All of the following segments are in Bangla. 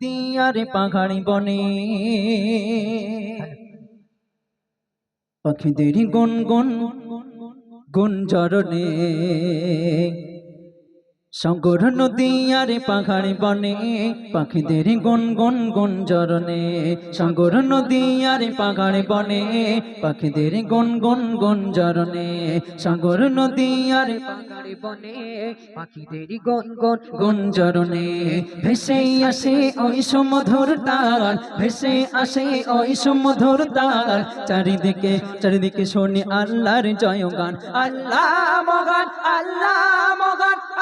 দিয়ারে পাহাড়ি বনে। পাখিদের গুন গুন গুঞ্জরণে সাগর নদী আরে পাহাড়ি বনে, পাখিদের গুন গুন গুঞ্জরণে সাগর নদী আরে পাহাড়ি বনে, পাখিদের গুন গুন গুঞ্জরণে সাগর নদী আরে পাহাড়ি বনে, পাখিদের গন গন গুঞ্জরণে ভেসে আসে ওই সমধুর তাল, ভেসে আসে ওই সমধুর তাল। চারিদিকে চারিদিকে শোনে আল্লাহর জয়গান। আল্লাহ মগান আল্লাহ মগান।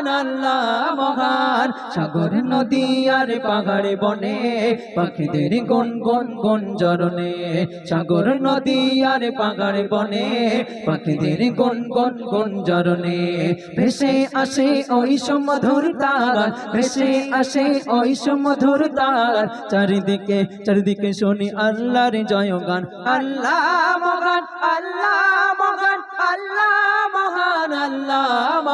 মহান আল্লাহ মহান। সাগর, নদী আর পাহাড়ে বনে, পাখিদের গন গন গন জরনে সাগর, নদী আর পাহাড়ে বনে, পাখিদের গন গন গন জরনে ভেসে আসে ওই সমধুর তার ভেসে আসে ওই সমধুর তার চারিদিকে চারিদিকে শুনি আল্লাহর জয়গান। আল্লাহ মহান আল্লাহ মহান আল্লাহ মহান, আল্লাহ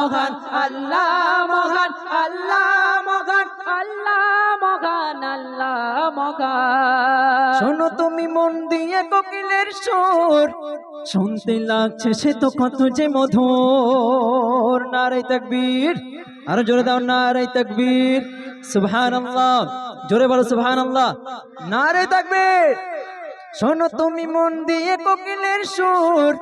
মহান, আল্লাহ মহান আল্লাহ মহান, আল্লাহ মগান আল্লাহ মগান শোনো তুমি মন দিয়ে কোকিলের সুর, শুনতে লাগছে সে তো কত যে মধুর। নারাই তাকবীর, আরও জোরে দাও নারাই তাকবীর। সুবহানাল্লাহ, জোরে বলো সুবহানাল্লাহ। নারাই তাকবীর। শোনো তুমি মন দিয়ে কোকিলের সুর।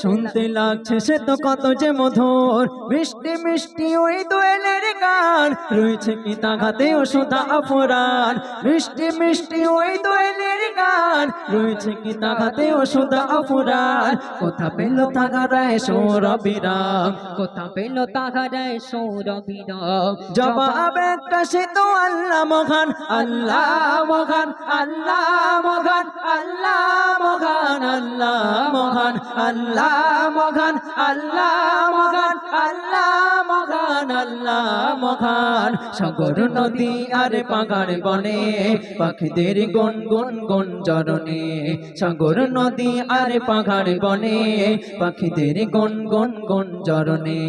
শুনতে লাগছে সে তো কত যে মধুর। মিষ্টি মিষ্টি ওই দোয়েলের গান। রয়েছে কি ঘাতে সুতা অপরাণ। মিষ্টি মিষ্টি ওই দোয়েলের গান। রয়েছে কি তাঘাতে ও সুতা অপরাণ। কোথা পেল তাগারায় সৌরবিরাম কোথা পেল তাহারায় সৌরবিরাম জবাব একটা সে তো আল্লাহ মহান। আল্লাহ মহান আল্লাহ মহান আল্লাহ মহান আল্লাহ মহান আল্লাহ মহান আল্লাহ মহান, আল্লাহ মহান, আল্লাহ মহান। সাগর, নদী আর পাগার বনে পাখিদের গন গন গন জরনে সাগর, নদী আর পাহাড় বনে পাখিদের গন গন গন জরনে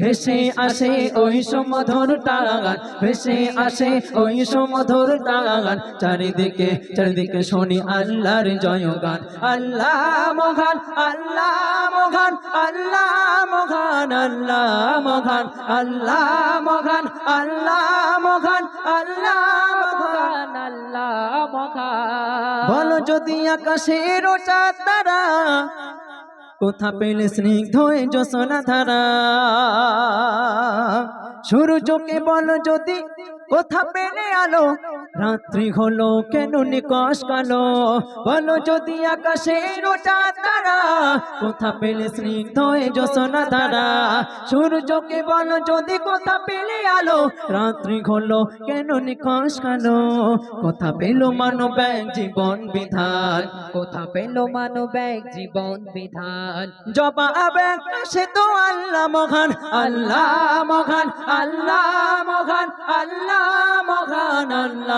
ভেসে আসে ওই সমধুর টাগান ভেসে আসে ওই সমধুর টাগান চারিদিকে চারিদিকে শুনি আল্লাহর জয়গান। আল্লাহ মহান আল্লাহ মহান আল্লাহ মহান আল্লাহ মহান। আল্লাহ মহান আল্লাহ মহান আল্লাহ মহান আল্লাহ মহান। বলো যদি আকাশের ওটা তারা, কোথা পেলে স্নিগ্ধ যশোনা ধারা? সূর্যকে বল যদি কোথা পেলে আলো রাত্রি হলো কেন নিকশ কালো? বলো যদি আকাশের ওটা তারা, কোথা পেলে স্নিগ্ধ এ যশোনা ধারা সূর্যকে বলো যদি কোথা পেলে আলো? রাত্রি হলো কেন নিকশ কালো? কোথা পেল মানব জীবন বিধান? কোথা পেল মানব এক জীবন বিধান? জবাব একটা সে তো আল্লাহ মহান আল্লাহ মহান আল্লাহ মহান আল্লাহ মহান, আল্লাহ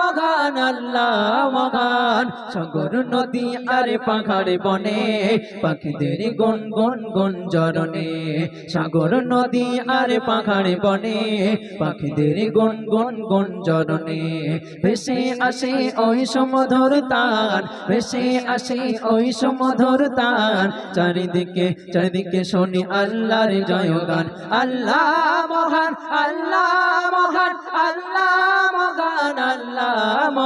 মহান, আল্লাহ মহান। সাগর, নদী আর পাহাড়ে বনে পাখিদের গন গন গন জরনে সাগর, নদী আরে পাহাড়ে বনে পাখিদের গন গন গন জরনে ভেসে আসে ওই সমধর তার, ভেসে আসে ওই সমধর তার। চারিদিকে চারিদিকে শুনি আল্লাহর জয়গান। আল্লাহ মহান আল্লাহ মহান, আল্লাহ